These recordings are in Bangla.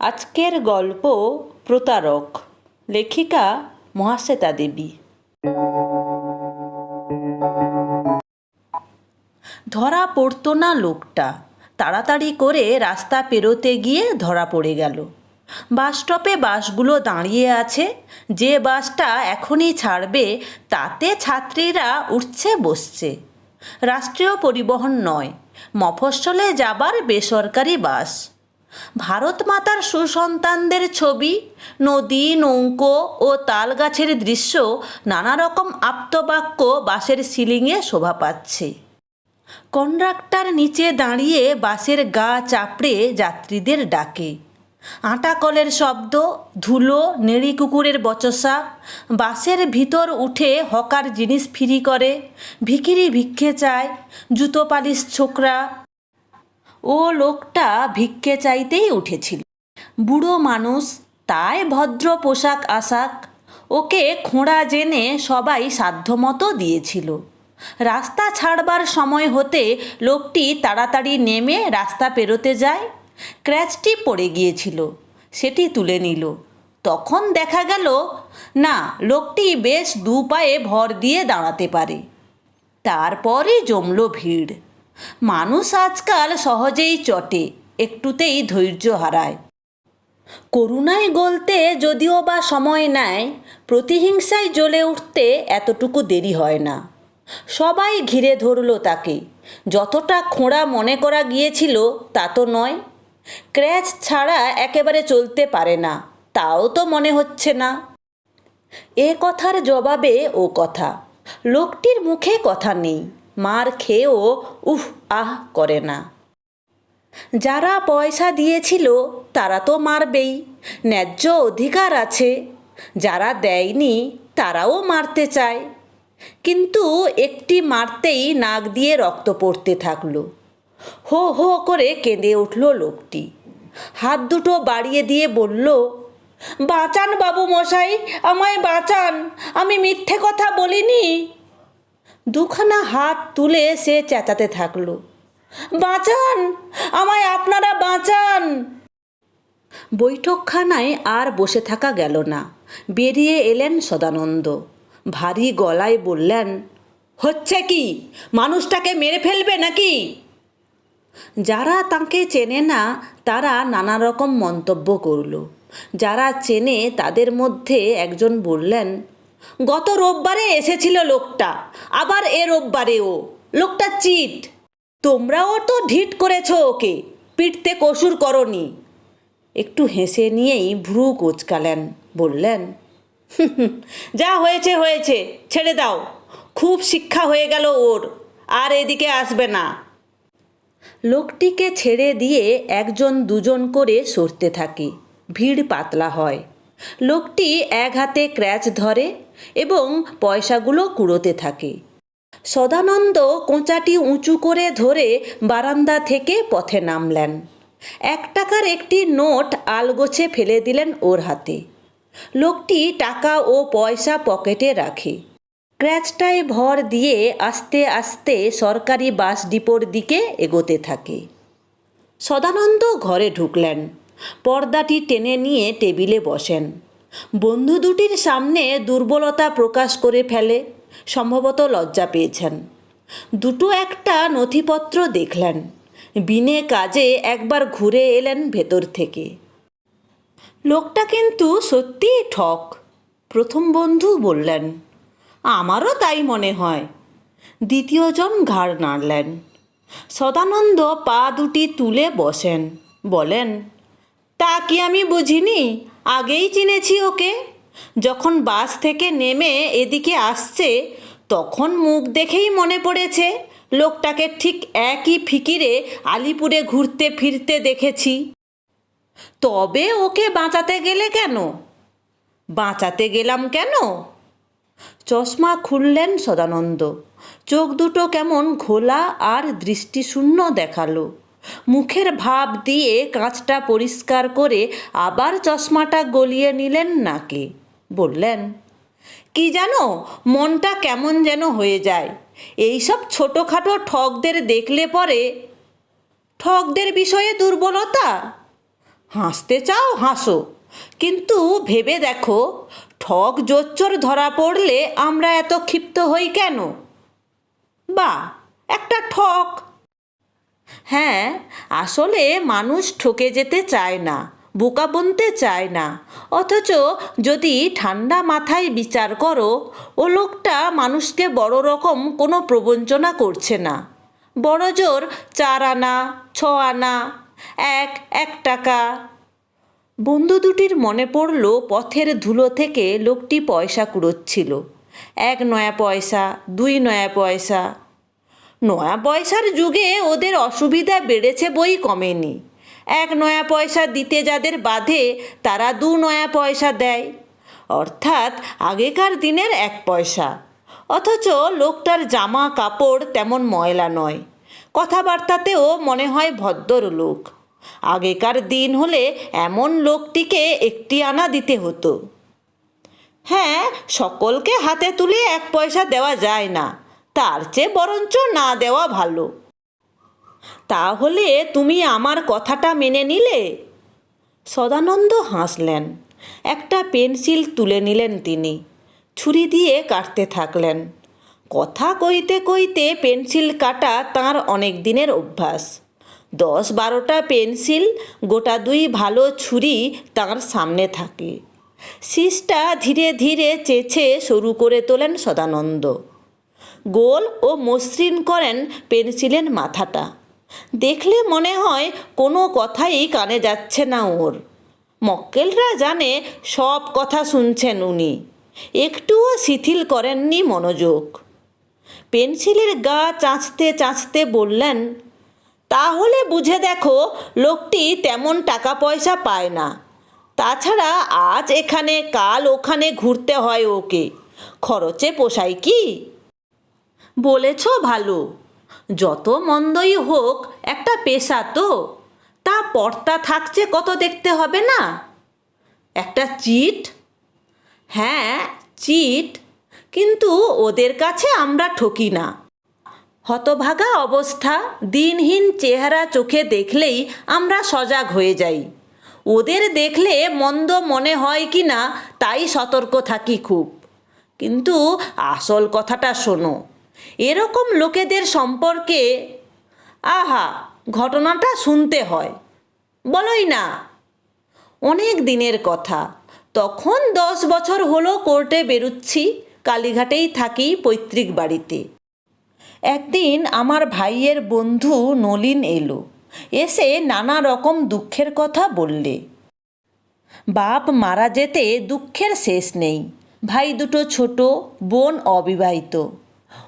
আজকের গল্প প্রতারক, লেখিকা মহাশ্বেতা দেবী। ধরা পড়তো না লোকটা। তাড়াতাড়ি করে রাস্তা পেরোতে গিয়ে ধরা পড়ে গেল। বাস স্টপে বাসগুলো দাঁড়িয়ে আছে। যে বাসটা এখনই ছাড়বে, তাতে ছাত্রীরা উঠছে, বসছে। রাষ্ট্রীয় পরিবহন নয়, মফস্বলে যাবার বেসরকারি বাস। ভারত মাতার সুসন্তানদের ছবি, নদী, নৌকো ও তালগাছের দৃশ্য নানা রকম আপ্তবাক্য বাসের সিলিংয়ে শোভা পাচ্ছে। কন্ডাক্টর নিচে দাঁড়িয়ে বাসের গা চাপড়ে যাত্রীদের ডাকে। আটা কলের শব্দ, ধুলো, নেড়ি কুকুরের বচসা বাসের ভিতর উঠে হকার জিনিস ফিরি করে, ভিখিরি ভিক্ষে চায়, জুতো পালিশ ছোকরা ও লোকটা ভিক্ষে চাইতেই উঠেছিল। বুড়ো মানুষ, তাই ভদ্র পোশাক আশাক, ওকে খোঁড়া জেনে সবাই সাধ্যমতো দিয়েছিল। রাস্তা ছাড়বার সময় হতে লোকটি তাড়াতাড়ি নেমে রাস্তা পেরোতে যায়, ক্র্যাচটি পড়ে গিয়েছিল, সেটি তুলে নিল। তখন দেখা গেল, না, লোকটি বেশ দু পায়ে ভর দিয়ে দাঁড়াতে পারে। তারপরই জমল ভিড়। মানুষ আজকাল সহজেই চটে, একটুতেই ধৈর্য হারায়। করুণায় গলতে যদিও বা সময় নেয়, প্রতিহিংসায় জ্বলে উঠতে এতটুকু দেরি হয় না। সবাই ঘিরে ধরল তাকে, যতটা খোঁড়া মনে করা গিয়েছিল তা তো নয়। ক্র্যাচ ছাড়া একেবারে চলতে পারে না, তাও তো মনে হচ্ছে না। এ কথার জবাবে ও কথা, লোকটির মুখে কথা নেই। মার খেয়েও উফ আহ করে না। যারা পয়সা দিয়েছিল, তারা তো মারবেই। ন্যায্য অধিকার আছে। যারা দেয়নি, তারাও মারতে চায়। কিন্তু একটি মারতেই নাক দিয়ে রক্ত পড়তে থাকল। হো হো করে কেঁদে উঠল লোকটি। হাত দুটো বাড়িয়ে দিয়ে বলল, বাঁচান বাবু মশাই, আমায় বাঁচান। আমি মিথ্যে কথা বলিনি। দুখানা হাত তুলে সে চেঁচাতে থাকল। বাঁচান, আমায় আপনারা বাঁচান। বৈঠকখানায় আর বসে থাকা গেল না। বেরিয়ে এলেন সদানন্দ। ভারী গলায় বললেন, হচ্ছে কি? মানুষটাকে মেরে ফেলবে নাকি? যারা তাকে চেনে না, তারা নানা রকম মন্তব্য করল। যারা চেনে, তাদের মধ্যে একজন বললেন গত রোববারে এসেছিল লোকটা, আবার এ রোববারেও। লোকটা চিট। তোমরাও তো ঢিট করেছ ওকে, পিটতে কসুর করনি। একটু হেসে নিয়েই ভ্রু কোচকালেন, বললেন যা হয়েছে হয়েছে, ছেড়ে দাও। খুব শিক্ষা হয়ে গেল ওর, আর এদিকে আসবে না। লোকটিকে ছেড়ে দিয়ে একজন দুজন করে সরতে থাকে। ভিড় পাতলা হয়। লোকটি এক হাতে ক্র্যাচ ধরে এবং পয়সাগুলো কুড়োতে থাকে। সদানন্দ কোঁচাটি উঁচু করে ধরে বারান্দা থেকে পথে নামলেন। এক টাকার একটি নোট আলগোছে ফেলে দিলেন ওর হাতে। লোকটি টাকা ও পয়সা পকেটে রাখে। ক্র্যাচটায় ভর দিয়ে আস্তে আস্তে সরকারি বাস ডিপোর দিকে এগোতে থাকে। সদানন্দ ঘরে ঢুকলেন। পর্দাটি টেনে নিয়ে টেবিলে বসেন। বন্ধু দুটির সামনে দুর্বলতা প্রকাশ করে ফেলে, সম্ভবত লজ্জা পেয়েছেন। দুটো একটা নথিপত্র দেখলেন। বিনে কাজে একবার ঘুরে এলেন ভেতর থেকে। লোকটা কিন্তু সত্যিই ঠক, প্রথম বন্ধু বললেন। আমারও তাই মনে হয়। দ্বিতীয়জন ঘাড় নাড়লেন। সদানন্দ পা দুটি তুলে বসেন, বলেন, তা কি আমি বুঝিনি? আগেই চিনেছি ওকে। যখন বাস থেকে নেমে এদিকে আসছে, তখন মুখ দেখেই মনে পড়েছে, লোকটাকে ঠিক একই ফিকিরে আলিপুরে ঘুরতে ফিরতে দেখেছি। তবে ওকে বাঁচাতে গেলে কেন? বাঁচাতে গেলাম কেন? চশমা খুললেন সদানন্দ। চোখ দুটো কেমন ঘোলা আর দৃষ্টিশূন্য দেখাল। মুখের ভাব দিয়ে কাঁচটা পরিষ্কার করে আবার চশমাটা গলিয়ে নিলেন নাকে। বললেন, কি জানো, মনটা কেমন যেন হয়ে যায়। এইসব ছোটোখাটো ঠকদের দেখলে পরে ঠকদের বিষয়ে দুর্বলতা? হাসতে চাও, হাসো। কিন্তু ভেবে দেখো ঠক জোচ্চর ধরা পড়লে আমরা এত ক্ষিপ্ত হই কেন? বা একটা ঠক হ্যাঁ আসলে মানুষ ঠকে যেতে চায় না, বোকা বনতে চায় না। অথচ যদি ঠান্ডা মাথায় বিচার করো, ও লোকটা মানুষকে বড় রকম কোনো প্রবঞ্চনা করছে না। বড় জোর চার আনা, ছ আনা, এক এক টাকা। বন্ধু দুটির মনে পড়ল পথের ধুলো থেকে লোকটি পয়সা কুড়োচ্ছিল। এক নয়া পয়সা, দুই নয়া পয়সা। নয়া পয়সার যুগে ওদের অসুবিধা বেড়েছে বই কমেনি। এক নয়া পয়সা দিতে যাদের বাধে, তারা দু নয়া পয়সা দেয়। অর্থাৎ আগেকার দিনের এক পয়সা। অথচ লোকটার জামা, কাপড় তেমন ময়লা নয়। কথাবার্তাতেও মনে হয় ভদ্র লোক। আগেকার দিন হলে এমন লোকটিকে একটি আনা দিতে হতো। হ্যাঁ সকলকে হাতে তুলে এক পয়সা দেওয়া যায় না। তার চেয়ে বরঞ্চ না দেওয়া ভালো। তাহলে তুমি আমার কথাটা মেনে নিলে? সদানন্দ হাসলেন। একটা পেন্সিল তুলে নিলেন তিনি। ছুরি দিয়ে কাটতে থাকলেন। কথা কইতে কইতে পেন্সিল কাটা তার অনেক দিনের অভ্যাস। দশ বারোটা পেন্সিল, গোটা দুই ভালো ছুরি তার সামনে থাকে। শীষটা ধীরে ধীরে চেঁচে শুরু করে তোলেন সদানন্দ। গোল ও মসৃণ করেন পেন্সিলের মাথাটা। দেখলে মনে হয় কোনো কথাই কানে যাচ্ছে না ওর। মক্কেলরা জানে সব কথা শুনছেন উনি। একটুও শিথিল করেননি মনোযোগ। পেন্সিলের গা চাঁচতে চাঁচতে বললেন, তাহলে বুঝে দেখো লোকটি তেমন টাকা পয়সা পায় না। তাছাড়া আজ এখানে, কাল ওখানে ঘুরতে হয় ওকে। খরচে পোষায় কি? বলেছ ভালো। যত মন্দই হোক, একটা পেশা তো। তা পর্তা থাকছে কত দেখতে হবে না? একটা চিট? হ্যাঁ চিট। কিন্তু ওদের কাছে আমরা ঠকি না। হতভাগা অবস্থা, দিনহীন চেহারা চোখে দেখলেই আমরা সজাগ হয়ে যাই। ওদের দেখলে মন্দ মনে হয় কি না, তাই সতর্ক থাকি খুব। কিন্তু আসল কথাটা শোনো এরকম লোকেদের সম্পর্কে, আহা, ঘটনাটা শুনতে হয়। বলোই না। অনেক দিনের কথা। তখন দশ বছর হলো কোর্টে বেরুচ্ছি, কালীঘাটেই থাকি পৈতৃক বাড়িতে। একদিন আমার ভাইয়ের বন্ধু নলিন এলো। এসে নানা রকম দুঃখের কথা বললে। বাপ মারা যেতে দুঃখের শেষ নেই। ভাই দুটো ছোট, বোন অবিবাহিত।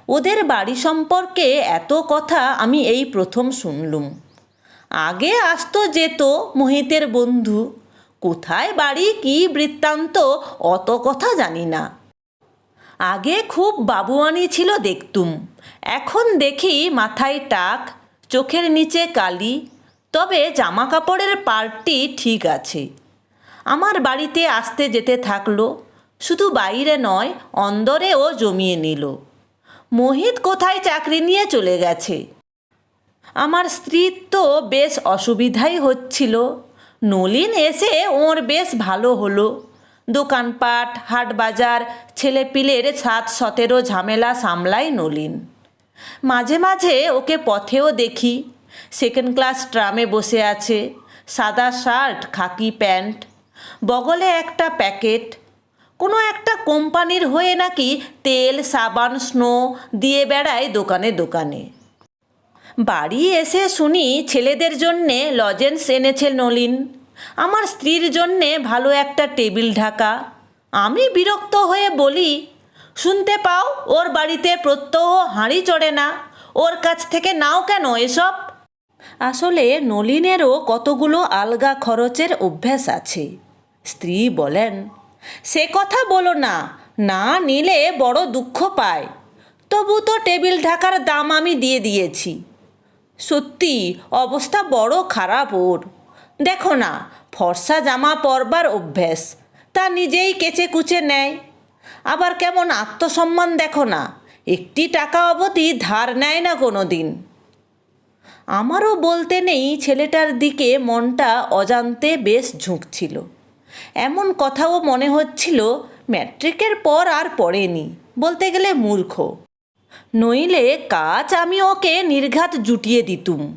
ওদের বাড়ি সম্পর্কে এত কথা আমি এই প্রথম শুনলুম। আগে আসতো যেত মোহিতের বন্ধু, কোথায় বাড়ি, কি বৃত্তান্ত, অত কথা জানি না। আগে খুব বাবুয়ানি ছিল দেখতুম, এখন দেখি মাথায় টাক, চোখের নিচে কালি, তবে জামা কাপড়ের পার্টটি ঠিক আছে। আমার বাড়িতে আসতে যেতে থাকল, শুধু বাইরে নয়, অন্দরেও জমিয়ে নিল। মোহিত কোথায় চাকরি নিয়ে চলে গেছে? আমার স্ত্রীর তো বেশ অসুবিধাই হচ্ছিল। নলিন এসে ওর বেশ ভালো হলো। দোকানপাট হাট বাজার ছেলেপিলের সাত সতেরো ঝামেলা সামলায় নলিন। মাঝে মাঝে ওকে পথেও দেখি। সেকেন্ড ক্লাস ট্রামে বসে আছে। সাদা শার্ট, খাকি প্যান্ট। বগলে একটা প্যাকেট। কোনো একটা কোম্পানির হয়ে নাকি তেল, সাবান, স্নো দিয়ে বেড়ায় দোকানে দোকানে। বাড়ি এসে শুনি ছেলেদের জন্যে লজেন্স এনেছে নলিন। আমার স্ত্রীর জন্যে ভালো একটা টেবিল ঢাকা। আমি বিরক্ত হয়ে বলি, শুনতে পাও, ওর বাড়িতে প্রত্যহ হাঁড়ি চড়ে না। ওর কাছ থেকে নাও কেন এসব? আসলে নলিনেরও কতগুলো আলগা খরচের অভ্যাস আছে। স্ত্রী বলেন সে কথা বলো না। না নিলে বড় দুঃখ পায়। তবু তো টেবিল ঢাকার দাম আমি দিয়ে দিয়েছি। সত্যি, অবস্থা বড় খারাপ ওর। দেখো না, ফর্সা জামা পরবার অভ্যেস, তা নিজেই কেচে কুচে নেয়। আবার কেমন আত্মসম্মান দেখো না, একটি টাকা অবধি ধার নেয় না কোনো দিন আমারও বলতে নেই ছেলেটার দিকে মনটা অজান্তে বেশ ঝুঁকছিল। এমন কথাও মনে হচ্ছিল, ম্যাট্রিকের পর আর পড়েনি, বলতে গেলে মূর্খ। নইলে কাজ আমি ওকে নির্ঘাত জুটিয়ে দিতুম।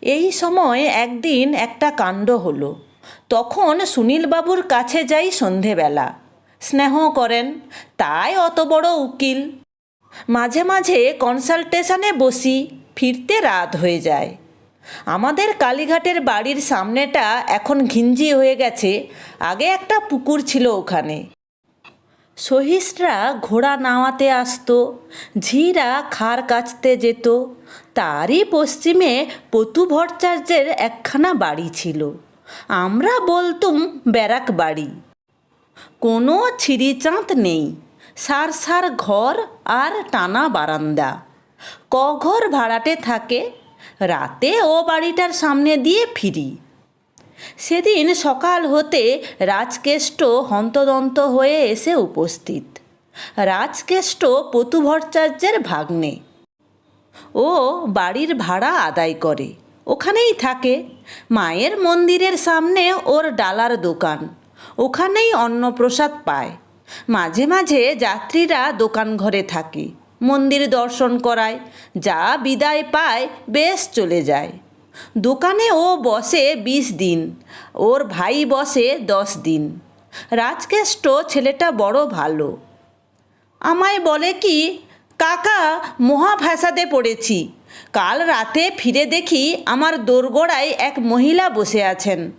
এই সময় একদিন একটা কাণ্ড হলো। তখন সুনীলবাবুর কাছে যাই সন্ধেবেলা। স্নেহ করেন, তাই অত বড় উকিল। মাঝে মাঝে কনসালটেশনে বসি, ফিরতে রাত হয়ে যায়। আমাদের কালীঘাটের বাড়ির সামনেটা এখন ঘিঞ্জি হয়ে গেছে। আগে একটা পুকুর ছিল ওখানে। সহিসরা ঘোড়া নামাতে আসতো, ঝিরা খার কাচতে যেত। তারই পশ্চিমে পতু ভট্টাচার্যের একখানা বাড়ি ছিল। আমরা বলতুম ব্যারাক বাড়ি। কোনো ছিঁড়িচাঁত নেই সার সার ঘর আর টানা বারান্দা। ক ঘর ভাড়াটে থাকে রাতে ও বাড়িটার সামনে দিয়ে ফিরি। সেদিন সকাল হতে রাজকেষ্ট হন্তদন্ত হয়ে এসে উপস্থিত। রাজকেষ্ট পতু ভট্টাচার্যের ভাগ্নে। ও বাড়ির ভাড়া আদায় করে। ওখানেই থাকে। মায়ের মন্দিরের সামনে ওর ডালার দোকান। ওখানেই অন্নপ্রসাদ পায়। মাঝে মাঝে যাত্রীরা দোকান ঘরে থাকে। মন্দির দর্শন করায়, যা বিদায় পায়, বেশ চলে যায়। দোকানে ও বসে বিশ দিন, ওর ভাই বসে দশ দিন। রাজকেষ্ট ছেলেটা বড় ভালো। আমায় বলে কি, কাকা মহা ফ্যাসাদে পড়েছি। কাল রাতে ফিরে দেখি আমার দোরগোড়ায় এক মহিলা বসে আছেন।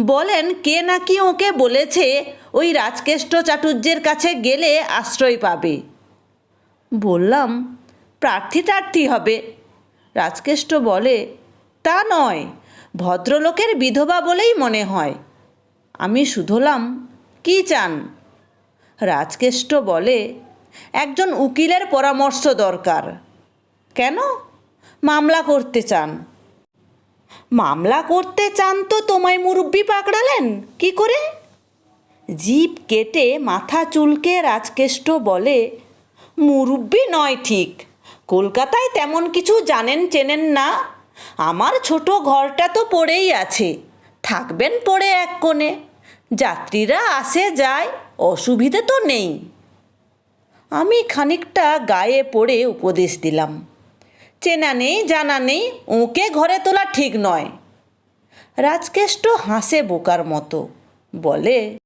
বলেন, কে নাকি ওকে বলেছে ওই রাজকেষ্ট চাটুর্যের কাছে গেলে আশ্রয় পাবে? বললাম, প্রার্থী টার্থী হবে। রাজকেষ্ট বলে, তা নয়, ভদ্রলোকের বিধবা বলেই মনে হয়। আমি শুধলাম, কি চান? রাজকেষ্ট বলে, একজন উকিলের পরামর্শ দরকার। কেন? মামলা করতে চান। মামলা করতে চান তো তোমায় মুরব্বি পাকড়ালেন, কি করে? জিভ কেটে মাথা চুলকে, রাজকেষ্ট বলে মুরব্বি নয় ঠিক। কলকাতায় তেমন কিছু জানেন চেনেন না। আমার ছোট ঘরটা তো পড়েই আছে। থাকবেন পড়ে এক কোণে। যাত্রীরা আসে যায়, অসুবিধে তো নেই। আমি খানিকটা গায়ে পড়ে উপদেশ দিলাম। চেনা নেই, জানা নেই, ওকে ঘরে তোলা ঠিক নয়। রাজকেষ্ট হাসে বোকার মতো। বলে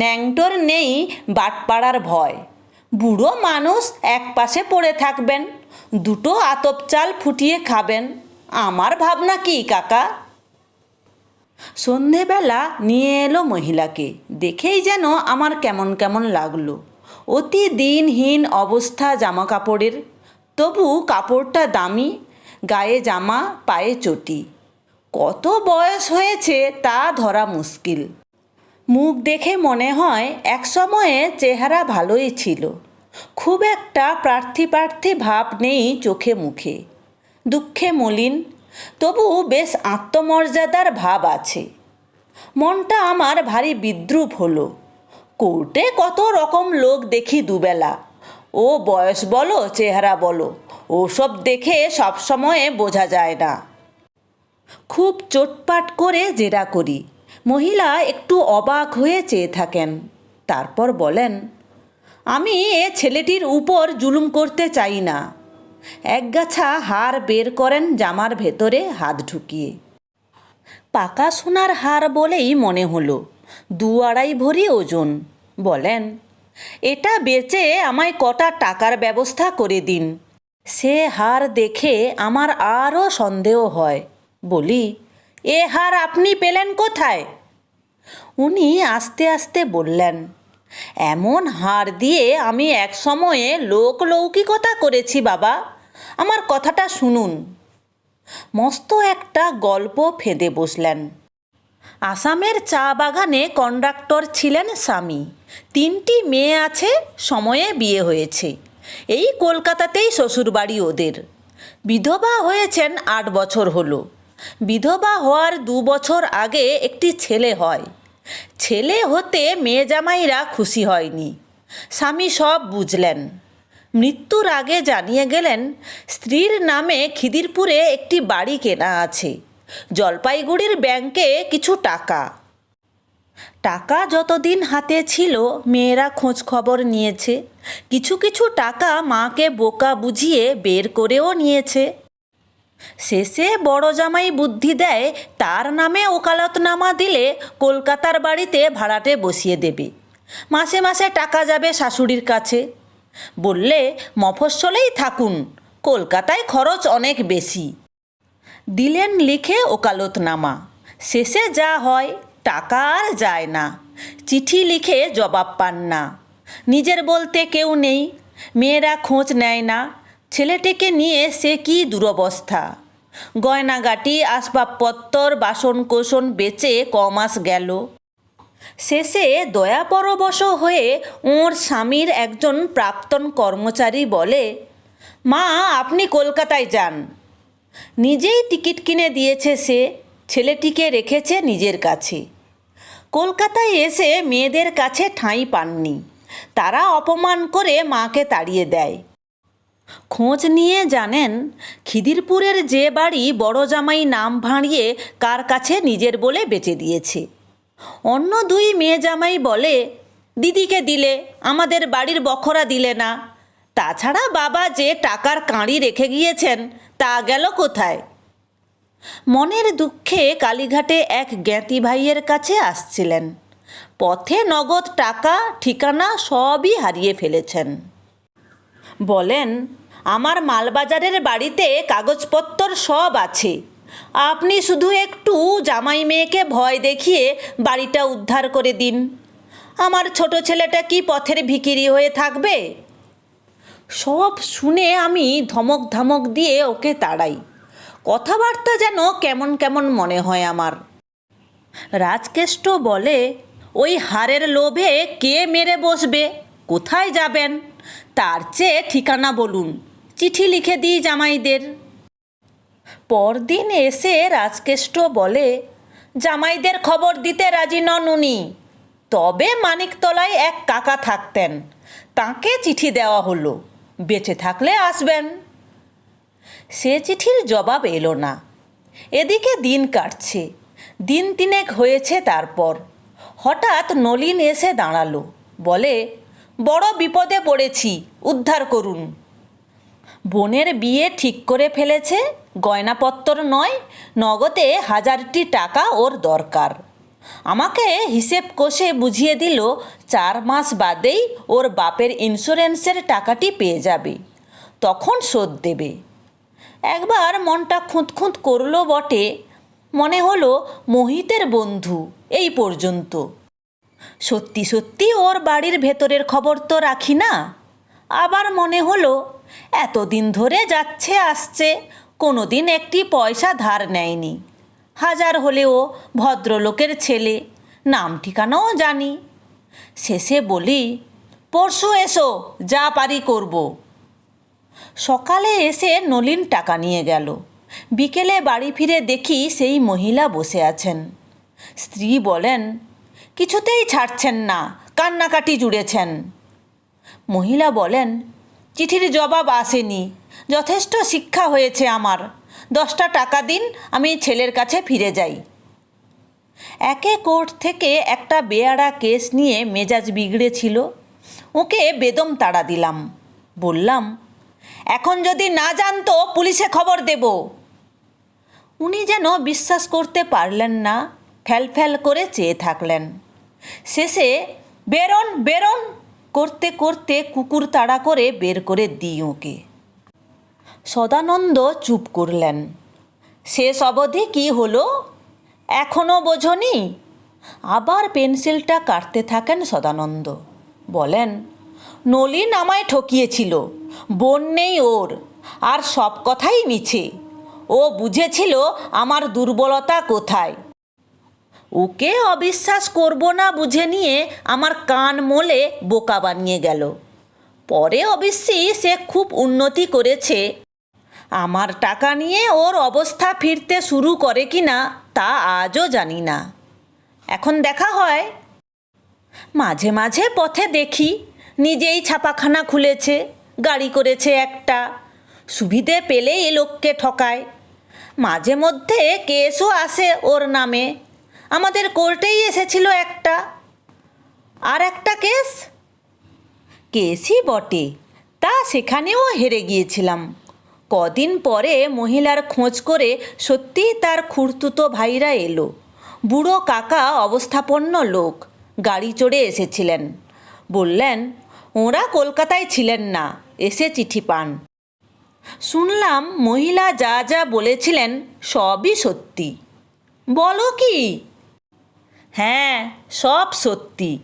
ন্যাংটোর নেই বাটপাড়ার ভয়। বুড়ো মানুষ এক পাশে পড়ে থাকবেন, দুটো আতপ চাল ফুটিয়ে খাবেন। আমার ভাবনা কি, কাকা? সন্ধেবেলা নিয়ে এলো মহিলাকে, দেখেই যেন আমার কেমন কেমন লাগল। অতি দিনহীন অবস্থা জামা কাপড়ের তবু কাপড়টা দামি, গায়ে জামা, পায়ে চটি। কত বয়স হয়েছে তা ধরা মুশকিল। মুখ দেখে মনে হয় এক সময়ে চেহারা ভালোই ছিল। খুব একটা প্রার্থী প্রার্থী ভাব নেই চোখে মুখে। দুঃখে মলিন, তবু বেশ আত্মমর্যাদার ভাব আছে। মনটা আমার ভারী বিদ্রুপ হলো। কোর্টে কত রকম লোক দেখি দুবেলা। ও বয়স বলো, চেহারা বলো, ওসব দেখে সবসময়ে বোঝা যায় না। খুব চোটপাট করে জেরা করি। মহিলা একটু অবাক হয়ে চেয়ে থাকেন। তারপর বলেন, আমি এ ছেলেটির উপর জুলুম করতে চাই না। একগাছা হার বের করেন জামার ভেতরে হাত ঢুকিয়ে। পাকা সোনার হার বলেই মনে হলো, দু আড়াই ভরি ওজন। বলেন, এটা বেচে আমায় কটা টাকার ব্যবস্থা করে দিন। সে হার দেখে আমার আরও সন্দেহ হয়। বলি এ হার আপনি পেলেন কোথায়? উনি আস্তে আস্তে বললেন, এমন হার দিয়ে আমি এক সময়ে লোক লৌকিকতা করেছি বাবা। আমার কথাটা শুনুন। মস্ত একটা গল্প ফেঁদে বসলেন। আসামের চা বাগানে কন্ডাক্টর ছিলেন স্বামী। তিনটি মেয়ে আছে, সময়ে বিয়ে হয়েছে। এই কলকাতাতেই শ্বশুরবাড়ি ওদের। বিধবা হয়েছেন আট বছর হলো। বিধবা হওয়ার দু বছর আগে একটি ছেলে হয়। ছেলে হতে মেয়ে জামাইরা খুশি হয়নি। স্বামী সব বুঝলেন। মৃত্যুর আগে জানিয়ে গেলেন, স্ত্রীর নামে খিদিরপুরে একটি বাড়ি কেনা আছে। জলপাইগুড়ির ব্যাংকে কিছু টাকা। টাকা যতদিন হাতে ছিল, মেয়েরা খোঁজ খবর নিয়েছে। কিছু কিছু টাকা মাকে বোকা বুঝিয়ে বের করেও নিয়েছে। শেষে বড় জামাই বুদ্ধি দেয়, তার নামে ওকালতনামা দিলে কলকাতার বাড়িতে ভাড়াটে বসিয়ে দেবে। মাসে মাসে টাকা যাবে শাশুড়ির কাছে। বললে, মফস্বলেই থাকুন, কলকাতায় খরচ অনেক বেশি। দিলেন লিখে ওকালতনামা। শেষে যা হয়, টাকা আর যায় না। চিঠি লিখে জবাব পান না। নিজের বলতে কেউ নেই, মেয়েরা খোঁজ নেয় না। ছেলেটিকে নিয়ে সে কি দুরবস্থা? গয়নাগাটি, আসবাবপত্তর বাসন কোসন বেচে কমাস গেল। শেষে দয়াপরবশ হয়ে ওর স্বামীর একজন প্রাক্তন কর্মচারী বলে, মা, আপনি কলকাতায় যান। নিজেই টিকিট কিনে দিয়েছে সে, ছেলেটিকে রেখেছে নিজের কাছে। কলকাতায় এসে মেয়েদের কাছে ঠাঁই পাননি। তারা অপমান করে মাকে তাড়িয়ে দেয়। খোঁজ নিয়ে জানেন, খিদিরপুরের যে বাড়ি বড় জামাই নাম ভাঁড়িয়ে কার কাছে নিজের বলে বেচে দিয়েছে। অন্য দুই মেয়ে জামাই বলে, দিদিকে দিলে, আমাদের বাড়ির বখরা দিলে না। তাছাড়া বাবা যে টাকার কাঁড়ি রেখে গিয়েছেন, তা গেল কোথায়? মনের দুঃখে কালীঘাটে এক জ্ঞাতি ভাইয়ের কাছে আসছিলেন। পথে নগদ টাকা, ঠিকানা সবই হারিয়ে ফেলেছেন। বলেন, আমার মালবাজারের বাড়িতে কাগজপত্র সব আছে। আপনি শুধু একটু জামাই মেয়েকে ভয় দেখিয়ে বাড়িটা উদ্ধার করে দিন। আমার ছোট ছেলেটা কি পথের ভিকিরি হয়ে থাকবে? সব শুনে আমি ধমক ধমক দিয়ে ওকে তাড়াই। কথাবার্তা যেন কেমন কেমন মনে হয় আমার। রাজকেষ্ট বলে, ওই হারের লোভে কে মেরে বসবে? কোথায় যাবেন? তার চেয়ে ঠিকানা বলুন। চিঠি লিখে দিই জামাইদের। পরদিন এসে রাজকেষ্ট বলে, জামাইদের খবর দিতে রাজি নন উনি। তবে মানিকতলায় এক কাকা থাকতেন। তাকে চিঠি দেওয়া হলো। বেঁচে থাকলে আসবেন। সে চিঠির জবাব এলো না। এদিকে দিন কাটছে। দিন তিনেক হয়েছে তারপর। হঠাৎ নলিন এসে দাঁড়াল। বলে বড় বিপদে পড়েছি, উদ্ধার করুন। বোনের বিয়ে ঠিক করে ফেলেছে, গয়নাপত্তর নয়, নগদে হাজারটি টাকা ওর দরকার। আমাকে হিসেব কষে বুঝিয়ে দিল, চার মাস বাদেই ওর বাপের ইন্স্যুরেন্সের টাকাটি পেয়ে যাবে, তখন শোধ দেবে। একবার মনটা খুঁত খুঁত করল বটে, মনে হলো মোহিতের বন্ধু, এই পর্যন্ত। সত্যি সত্যি ওর বাড়ির ভেতরের খবর তো রাখি না। আবার মনে হলো, এতদিন ধরে যাচ্ছে, আসছে কোনো দিন একটি পয়সা ধার নেয়নি। হাজার হলেও ভদ্রলোকের ছেলে, নাম ঠিকানাও জানি। শেষে বলি, পরশু এসো, যা পারি করব। সকালে এসে নলিন টাকা নিয়ে গেল। বিকেলে বাড়ি ফিরে দেখি সেই মহিলা বসে আছেন। স্ত্রী বলেন কিছুতেই ছাড়ছেন না, কান্নাকাটি জুড়েছেন। মহিলা বলেন, চিঠির জবাব আসেনি, যথেষ্ট শিক্ষা হয়েছে আমার, দশটা টাকা দিন, আমি ছেলের কাছে ফিরে যাই। একে কোর্ট থেকে একটা বেয়াড়া কেস নিয়ে মেজাজ বিগড়েছিল, ওকে বেদম তাড়া দিলাম। বললাম, এখন যদি না জানতো, পুলিশে খবর দেব। উনি যেন বিশ্বাস করতে পারলেন না ফ্যাল ফ্যাল করে চেয়ে থাকলেন। শেষে বেরোন বেরোন করতে করতে কুকুর তাড়া করে বের করে দিই ওকে। সদানন্দ চুপ করলেন। শেষ অবধি কি হলো? এখনও বোঝনি? আবার পেন্সিলটা কাটতে থাকেন সদানন্দ। বলেন নলিন আমায় ঠকিয়েছিল, বোন নেই ওর, আর সব কথাই মিছে। ও বুঝেছিল আমার দুর্বলতা কোথায়। ওকে অবিশ্বাস করব না বুঝে নিয়ে আমার কান মোলে বোকা বানিয়ে গেল। পরে অবশ্যই সে খুব উন্নতি করেছে। আমার টাকা নিয়ে ওর অবস্থা ফিরতে শুরু করে কি না তা আজও জানি না। এখন দেখা হয়। মাঝে মাঝে পথে দেখি নিজেই ছাপাখানা খুলেছে, গাড়ি করেছে একটা। সুবিধে পেলেই লোককে ঠকায়। মাঝে মধ্যে কেসও আসে ওর নামে। আমাদের কোর্টেই এসেছিল একটা। আর একটা কেস? কেসই বটে। তা সেখানেও হেরে গিয়েছিলাম। কদিন পরে মহিলার খোঁজ করে সত্যিই তার খুঁড়তুতো ভাইরা এলো। বুড়ো কাকা অবস্থাপন্ন লোক, গাড়ি চড়ে এসেছিলেন। বললেন, ওরা কলকাতায় ছিলেন না, এসে চিঠি পান। শুনলাম মহিলা যা যা বলেছিলেন সবই সত্যি। বলো কি? হ্যাঁ সব সত্যি।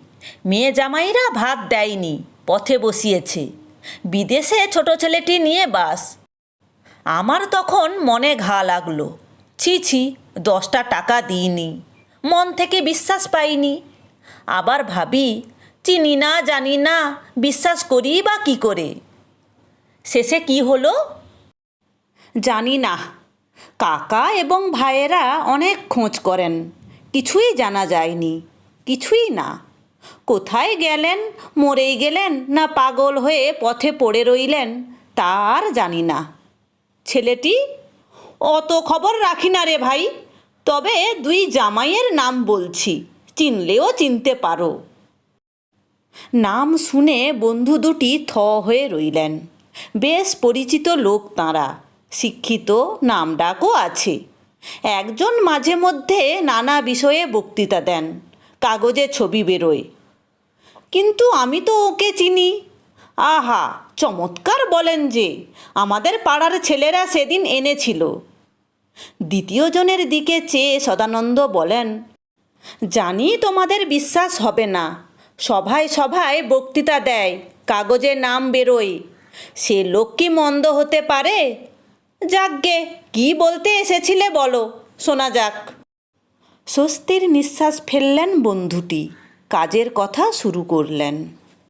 মেয়ে জামাইরা ভাত দেয়নি, পথে বসিয়েছে। বিদেশে ছোট ছেলেটি নিয়ে বাস। আমার তখন মনে ঘা লাগল। ছি ছি, দশটা টাকা দিইনি। মন থেকে বিশ্বাস পাইনি। আবার ভাবি, চিনি না, জানি না, বিশ্বাস করি বা কী করে? শেষে কি হলো? জানি না। কাকা এবং ভাইয়েরা অনেক খোঁজ করেন। কিছুই জানা যায়নি, কিছুই না। কোথায় গেলেন, মরেই গেলেন, না পাগল হয়ে পথে পড়ে রইলেন, তা আর জানি না। ছেলেটি, অত খবর রাখি না রে ভাই, তবে দুই জামাইয়ের নাম বলছি, চিনলেও চিনতে পারো। নাম শুনে বন্ধু দুটি থ হয়ে রইলেন। বেশ পরিচিত লোক তাঁরা, শিক্ষিত নাম ডাকও আছে। একজন মাঝে মধ্যে নানা বিষয়ে বক্তৃতা দেন, কাগজে ছবি বেরোয়। কিন্তু আমি তো ওকে চিনি। আহা, চমৎকার বলেন যে, আমাদের পাড়ার ছেলেরা সেদিন এনেছিল। দ্বিতীয় জনের দিকে চেয়ে সদানন্দ বলেন, জানি তোমাদের বিশ্বাস হবে না। সভায় সভায় বক্তৃতা দেয়, কাগজে নাম বেরোয়। সে লোক কি মন্দ হতে পারে? যাকগে কি বলতে এসেছিলে বলো? শোনা যাক। স্বস্তির নিঃশ্বাস ফেললেন বন্ধুটি। কাজের কথা শুরু করলেন।